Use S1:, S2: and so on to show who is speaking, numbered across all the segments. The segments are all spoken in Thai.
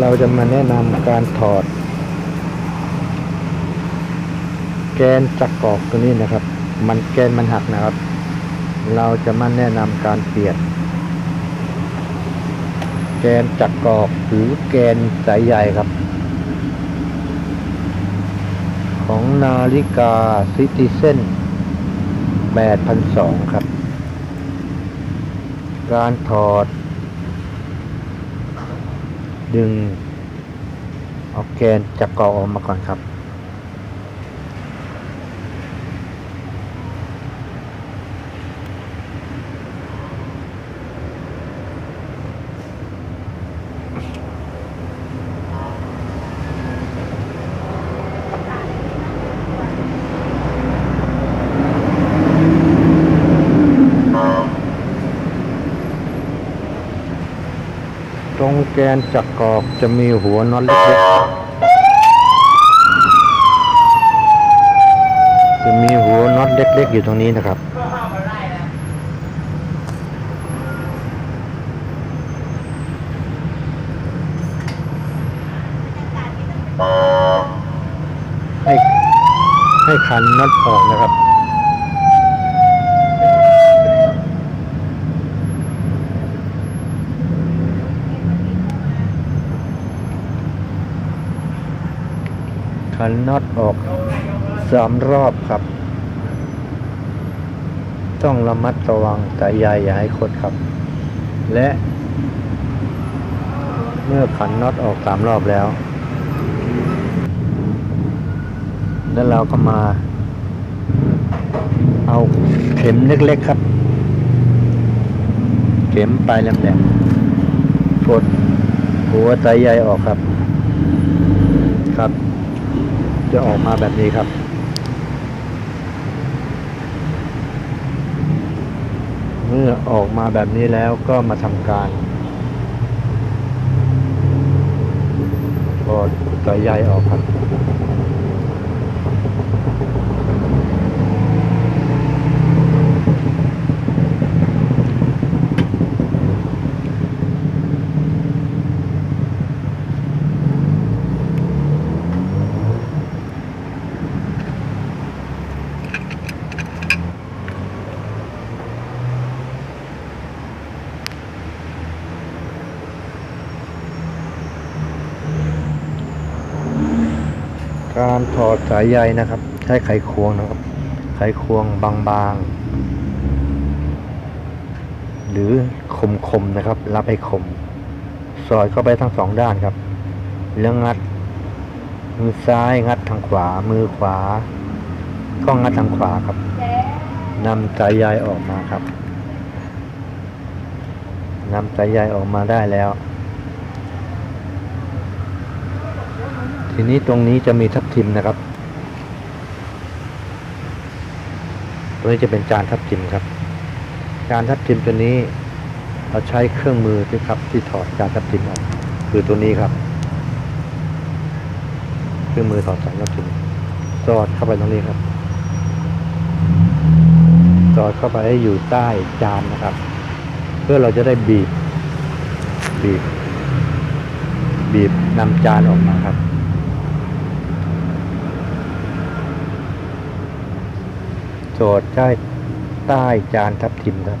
S1: เราจะมาแนะนำการถอด แกนจักรกอกตัวนี้นะครับ มันแกนมันหักนะครับ เราจะมาแนะนำการเปลี่ยน แกนจักรกอกหรือแกนสายใยครับ ของนาฬิกาซิติเซน8,200 ครับ การถอด ดึงเอาแกนจักรกอออกมาก่อนครับ กนจักรกอกจะมีหัวน็อตเล็กๆจะมีหัวน็อตเล็กๆอยู่ตรงนี้นะครับ ให้ให้คันน็อตออกนะครับ คันน็อตออกสามรอบครับ ต้องระมัดระวังสายใยอย่าให้คดครับ และ เมื่อขันน็อตออกสามรอบแล้ว แล้วเราก็มา เอาเข็มเล็กๆครับ เข็มปลายแหลมๆกดหัวสายใยออกครับครับ จะออกมาแบบนี้ครับ เมื่อออกมาแบบนี้แล้วก็มาทำการถอดสายใยออกครับ การถอดสายใยนะครับ ใช้ไขควงนะครับ ไขควงบางๆ หรือคมๆนะครับ รับให้คม สอดเข้าไปทั้งสองด้านครับ แล้วงัด มือซ้ายงัดทางขวา มือขวา ก็งัดทางขวาครับนำสายใยออกมาครับนำสายใยออกมาได้แล้ว ทีนี้ตรงนี้จะมีทับทิมนะครับ ตัวนี้จะเป็นจานทับทิมครับ จานทับทิมตัวนี้ เราใช้เครื่องมือที่ครับ ที่ถอดจานทับทิมออกคือตัวนี้ครับ เครื่องมือถอดจานทับทิมสอดเข้าไปตรงนี้ครับสอดเข้าไปให้อยู่ใต้จานนะครับ เพื่อเราจะได้บีบ บีบ บีบนำจานออกมาครับ โจทย์ใต้ใต้จานทับทิมครับ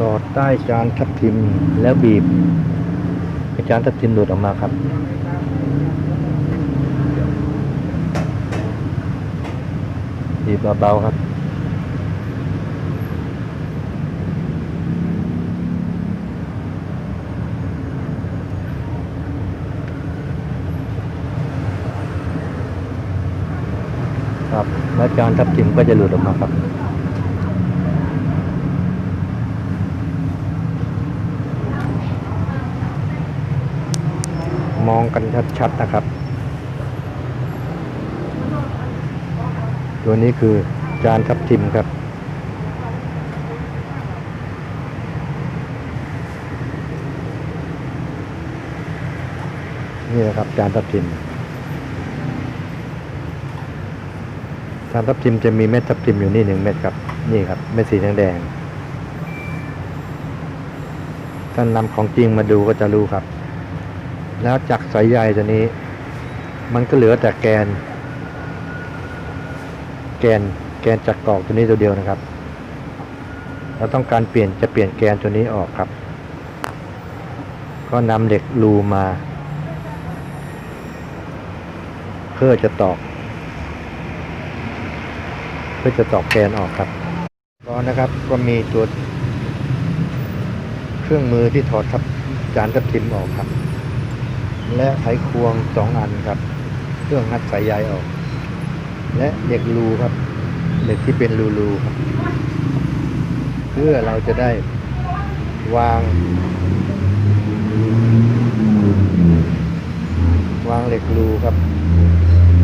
S1: สอด ใต้จานทับทิมแล้วบีบให้จานทับทิมหลุดออกมาครับบีบเบาๆครับครับแล้วจานทับทิมก็จะหลุดออกมาครับ มองกันชัดๆนะครับ ตัวนี้คือจานทับทิมครับ นี่นะครับจานทับทิมจานทับทิมจะมีเม็ดทับทิมอยู่นี่หนึ่งเม็ดครับ นี่ครับเม็ดสีแดงๆท่านนำของจริงมาดูก็จะรู้ครับ แล้วจากสายใยตัวนี้ มันก็เหลือแต่แกน แกนแกนจากกรอกตัวนี้ตัวเดียวนะครับ เราต้องการเปลี่ยนจะเปลี่ยนแกนตัวนี้ออกครับ ก็นำเหล็กรูมา เพื่อจะตอก เพื่อจะตอกแกนออกครับก็นะครับก็มีตัวเครื่องมือที่ถอดทับจานทับทิมออกครับ และไขควงสองอันครับเครื่องัดสายใยออก และเหล็กรูครับเหล็กที่เป็นรูรูๆครับ เพื่อเราจะได้วาง วางเหล็กรูครับ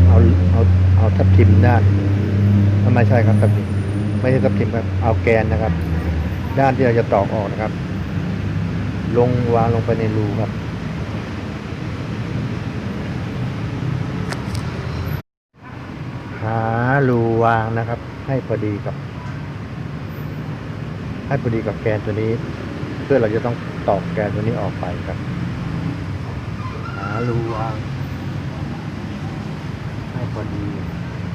S1: เอาเอาเอาทับทิมด้านไม่ใช่ครับทับทิมไม่ใช่ทับทิมครับเอาแกนนะครับ ด้านที่เราจะตอกออกนะครับ ลงวางลงไปในรูครับารูวางนะครับ ให้พอดีกับ ให้พอดีกับแกนตัวนี้ เพื่อเราจะต้องตอกแกนตัวนี้ออกไปครับหารูวางให้พอดี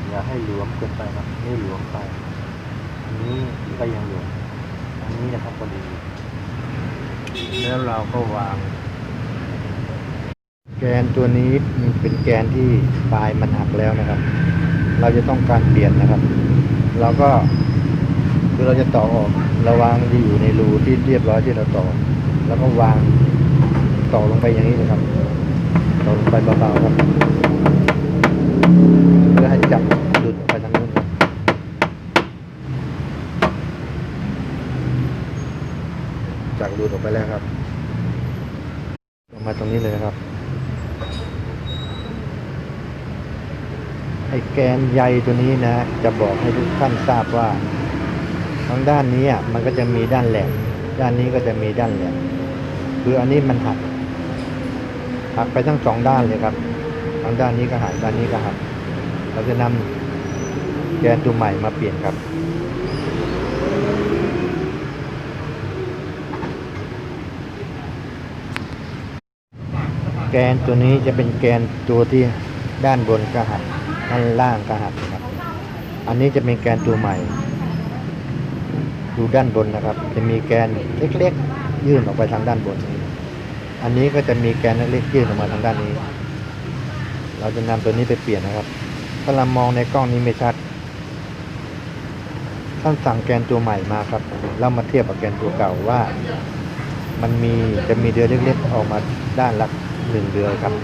S1: อย่าให้หลวมเกินไปครับไม่หลวมไปอันนี้ก็ยังหลวมอันนี้นะครับพอดี แล้วเราก็วาง แกนตัวนี้มันเป็นแกนที่ปลายมันหักแล้วนะครับ เราจะต้องการเปลี่ยนนะครับ เราก็คือเราจะต่อออกเราวางอยู่ในรูที่เรียบร้อยที่เราต่อ แล้วก็วางต่อลงไปอย่างนี้นะครับ ต่อลงไปเบาๆครับเพื่อให้จับหลุดออกไปทางนู้นครับจากหลุดออกไปแล้วครับมาตรงนี้เลยครับ ไอ้แกนใยตัวนี้นะ จะบอกให้ทุกท่านทราบว่าทางด้านนี้อะมันก็จะมีด้านแหลมด้านนี้ก็จะมีด้านแหลมคืออันนี้มันหักหักไปทั้งสองด้านเลยครับทางด้านนี้ก็หักด้านนี้ก็หักเราจะนำแกนตัวใหม่มาเปลี่ยนครับแกนตัวนี้จะเป็นแกนตัวที่ด้านบนก็หัก ด้านล่างก็หักนะครับ อันนี้จะเป็นแกนตัวใหม่ ดูด้านบนนะครับ จะมีแกนเล็กๆ ยื่นออกไปทางด้านบนนี้ อันนี้ก็จะมีแกนเล็กๆยื่นออกมาทางด้านนี้ เราจะนำตัวนี้ไปเปลี่ยนนะครับ ถ้าเรามองในกล้องนี้ไม่ชัด ท่านสั่งแกนตัวใหม่มาครับ แล้วมาเทียบกับแกนตัวเก่าว่า มันมีจะมีเดือยเล็กๆ ออกมาด้านละหนึ่งเดือยครับ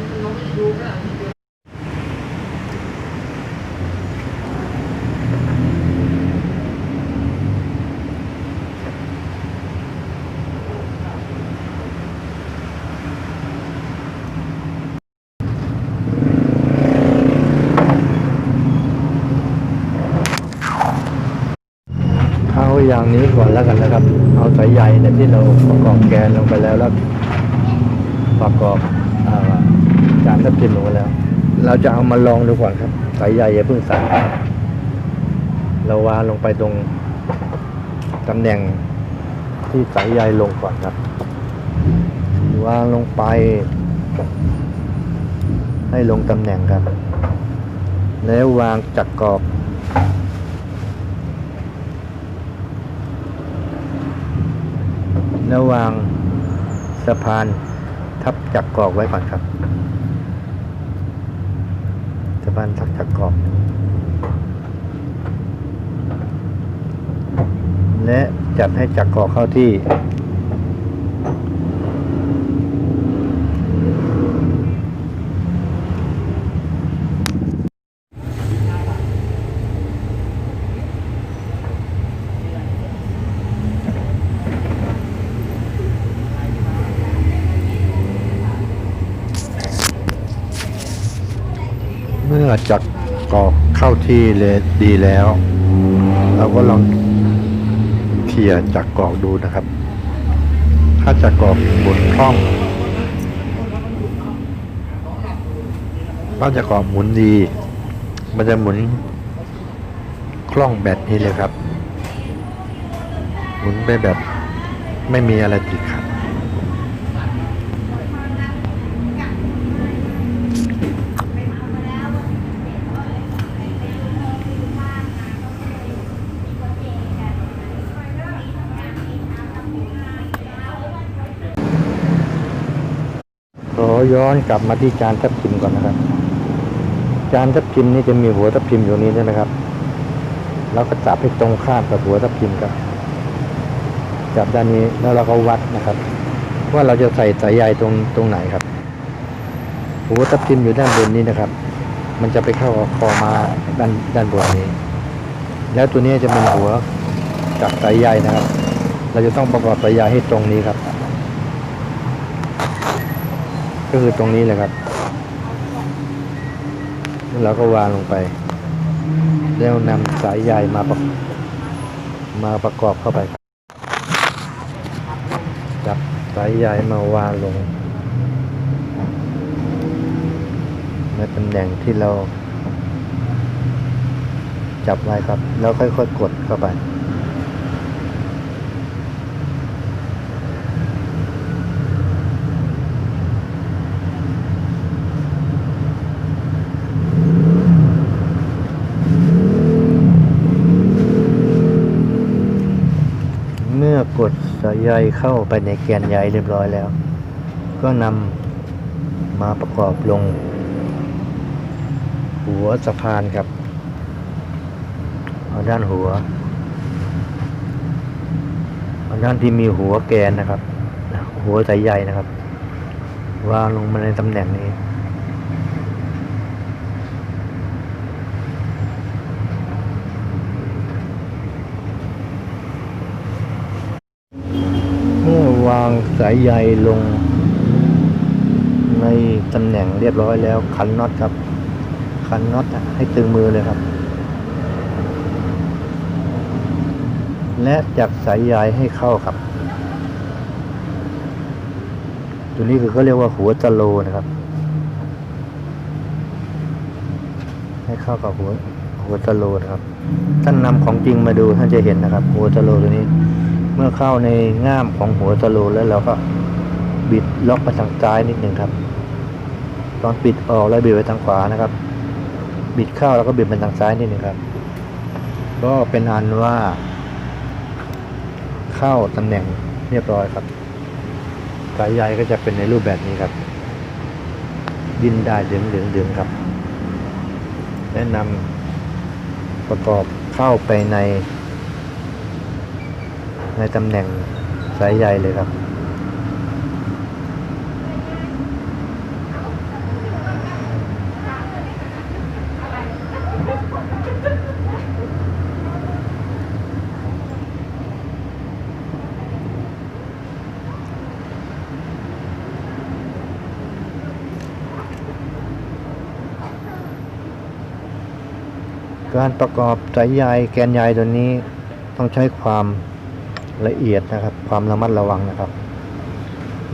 S1: อย่างนี้ก่อนแล้วกันนะครับ เอาสายใยเนี่ยที่เราประกอบแกนลงไปแล้วแล้วประกอบอ่าจานทับทิมลงไปแล้ว เราจะเอามาลองดูก่อนครับ สายใยอย่าเพิ่งใส่เราวางลงไปตรงตำแหน่งที่สายใยลงก่อนครับ วางลงไป ให้ลงตำแหน่งครับ แล้ววางจักรกรอบ ระหว่างสะพานทับจักรกรอกไว้ก่อนครับสะพานทับจักรกรอก และจัดให้จักรกรอกเข้าที่ น จักกรอกเข้าที่เลยดีแล้ว เราก็ลองเคลียจักกรอกดูนะครับ ถ้าจักกรอกหมุนคล่องถ้าจักกรอกหมุนดี มันจะหมุนคล่องแบบนี้เลยครับ หมุนไปแบบไม่มีอะไรติดขัด ย้อนกลับมาที่จานทับทิมก่อนนะครับ จานทับทิมนี่จะมีหัวทับทิมอยู่นี้ใช่ไหมครับเราก็จับให้ตรงข้ามกับหัวทับทิมครับ จับด้านนี้แล้วเราก็วัดนะครับ ว่าเราจะใส่สายใยตรงตรงไหนครับ หัวทับทิมอยู่ด้านบนนี้นะครับ มันจะไปเข้าคอมาด้านด้านบนนี้ แล้วตัวนี้จะเป็นหัวกับสายใยนะครับ เราจะต้องประกอบสายใยให้ตรงนี้ครับ ก็คือตรงนี้เลยครับแล้วเราก็วางลงไป แล้วนำสายใยมาประมาประกอบเข้าไปจับสายใยมาวางลง ในตำแหน่งที่เรา จับไว้ครับ แล้วค่อยๆกดเข้าไป เมื่อกดสายใยเข้าไปในแกนใยเรียบร้อยแล้ว ก็นำมาประกอบลง หัวสะพานครับ เอาด้านหัว เอาด้านที่มีหัวแกนนะครับ หัวสายใยนะครับ วางลงมาในตำแหน่งนี้ เมื่อ วางสายใยลง ในตำแหน่งเรียบร้อยแล้วขันน็อตครับ ขันน็อตให้ตึงมือเลยครับ และจับสายใยให้เข้าครับ ตัวนี้คือเขาเรียกว่าหัวจโลนะครับ ให้เข้ากับหัวหัวจโลนะครับ ท่านนำของจริงมาดูท่านจะเห็นนะครับ หัวจโลตัวนี้ เมื่อเข้าในง่ามของหัวจโลแล้วเราก็บิดล็อกไปทางซ้ายนิดหนึ่งครับ ตอนปิดออกแล้วบิดไปทางขวานะครับ บิดเข้าแล้วก็บิดไปทางซ้ายนิดหนึ่งครับ ก็เป็นอันว่า เข้าตำแหน่งเรียบร้อยครับ สายใยก็จะเป็นในรูปแบบนี้ครับ ดินได้ดึงดึงดึงครับ แนะนำประกอบเข้าไปใน ในตำแหน่งสายใยเลยครับ การประกอบสายใยแกนใยตัวนี้ต้องใช้ความ ละเอียดนะครับ ความระมัดระวังนะครับ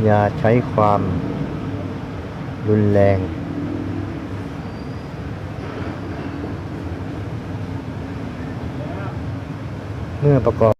S1: อย่าใช้ความรุนแรง เมื่อประกอบ